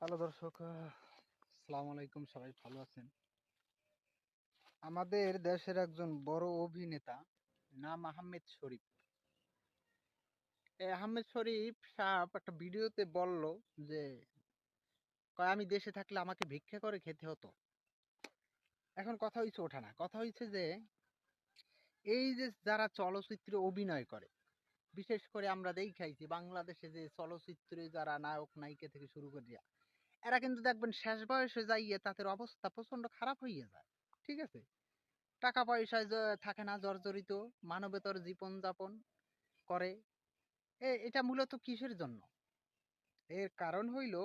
Hello দর্শক সালাম আলাইকুম, সবাই ভালো আছেন? আমাদের দেশের একজন বড় অভিনেতা, নাম আহমেদ শরীফ। এই আহমেদ শরীফ সাহেব একটা ভিডিওতে বলল যে আমি দেশে থাকলে আমাকে ভিক্ষা করে খেতে হতো? এখন কথা হয়েছে ওঠা না। কথা হয়েছে যে, এই যে যারা চলচ্চিত্রে অভিনয় করে, বিশেষ করে আমরা দেখাইছি বাংলাদেশে যে চলচ্চিত্রে যারা নায়ক, নায়িকা থেকে শুরু করিয়া এরা কিন্তু দেখবেন শেষ বয়সে যাইয়ে তাদের অবস্থা প্রচণ্ড খারাপ হইয়া যায়, ঠিক আছে? টাকা পয়সায় থাকে না, জর্জরিত, মানবেতর জীবন যাপন করে এটা মূলত কিসের জন্য? এর কারণ হইল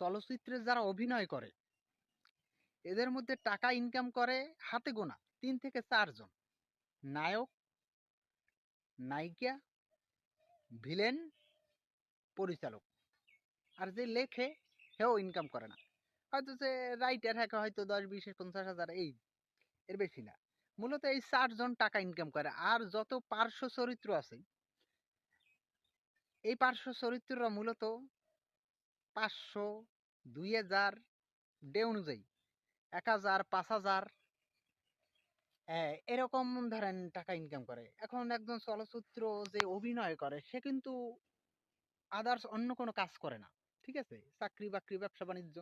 চলচ্চিত্রে যারা অভিনয় করে, এদের মধ্যে টাকা ইনকাম করে হাতে গোনা, তিন থেকে চারজন নায়ক, নায়িকা ভিলেন পরিচালক। আর যে লেখে, সেও ইনকাম করে না। হয়তো যে রাইটার হ্যাঁ হয়তো দশ, বিশ, পঞ্চাশ হাজার, এই এর বেশি না। মূলত এই চারজন টাকা ইনকাম করে। আর যত পার্শ্ব চরিত্র আছে, এই পার্শ্ব চরিত্ররা মূলত পাঁচশো, দুই হাজার ডে অনুযায়ী। এক হাজার, পাঁচ হাজার এরকম ধরেন টাকা ইনকাম করে। এখন একজন চলচ্চিত্র যে অভিনয় করে, সে কিন্তু আদার্স অন্য কোনো কাজ করে না। ঠিক আছে? চাকরি বাকরি, ব্যবসা বাণিজ্য।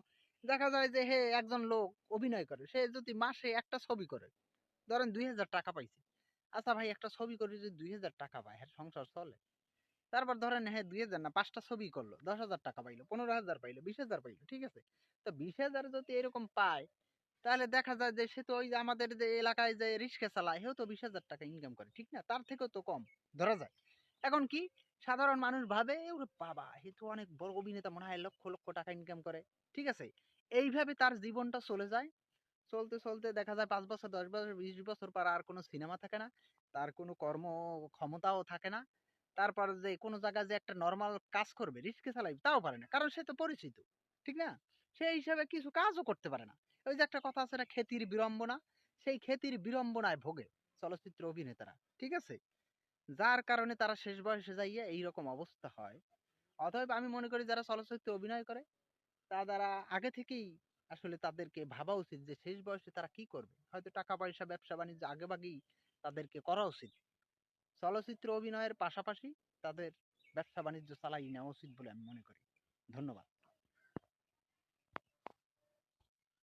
দেখা যায় যে, হে, একজন লোক অভিনয় করে। সে যদি মাসে একটা ছবি করে, ধরেন দুই হাজার টাকা পাইছে। আচ্ছা ভাই, একটা ছবি করে যদি দুই হাজার টাকা পায় হ্যাঁ সংসার চলে। তারপর ধরেন হ্যাঁ দুই হাজার না, পাঁচটা ছবি করল, দশ হাজার টাকা পাইলো, পনেরো হাজার পাইলো, বিশ হাজার পাইলো, ঠিক আছে? তো বিশ হাজার যদি এরকম পায়, তাহলে দেখা যায় যে, সে তো ওই যে আমাদের যে এলাকায় যে রিক্সা চালায়, সেও তো বিশ হাজার টাকা ইনকাম করে, ঠিক না? তার থেকেও তো কম, ধরা যায় এখন কি? সাধারণ মানুষ ভাবে ওরে বাবা হে তো অনেক বড় অভিনেতা মনে হয়, লক্ষ লক্ষ টাকা ইনকাম করে। ঠিক আছে? এইভাবে তার জীবনটা চলে যায়। চলতে চলতে দেখা যায় পাঁচ বছর, দশ বছর, বিশ বছর পর আর কোনো সিনেমা থাকে না। তার কোনো কর্ম ক্ষমতাও থাকে না। তারপর যে কোনো জায়গায় যে একটা নর্মাল কাজ করবে, রিস্কে চালাইবে তাও পারে না। কারণ সে তো পরিচিত, ঠিক না? সেই হিসাবে কিছু কাজও করতে পারে না। ওই যে একটা কথা আছে না খ্যাতির বিড়ম্বনা সেই খ্যাতির বিড়ম্বনায় ভোগে চলচ্চিত্র অভিনেতারা, ঠিক আছে? যার কারণে তারা শেষ বয়সে যাইয়া এইরকম অবস্থা হয়। অতএব আমি মনে করি যারা চলচ্চিত্রে অভিনয় করে তা দ্বারা আগে থেকেই আসলে তাদেরকে ভাবা উচিত যে শেষ বয়সে তারা কি করবে। হয়তো টাকা পয়সা, ব্যবসা বাণিজ্য আগে ভাগেই তাদেরকে করা উচিত। চলচ্চিত্র অভিনয়ের পাশাপাশি তাদের ব্যবসা বাণিজ্য চালাই নেওয়া উচিত বলে আমি মনে করি। ধন্যবাদ।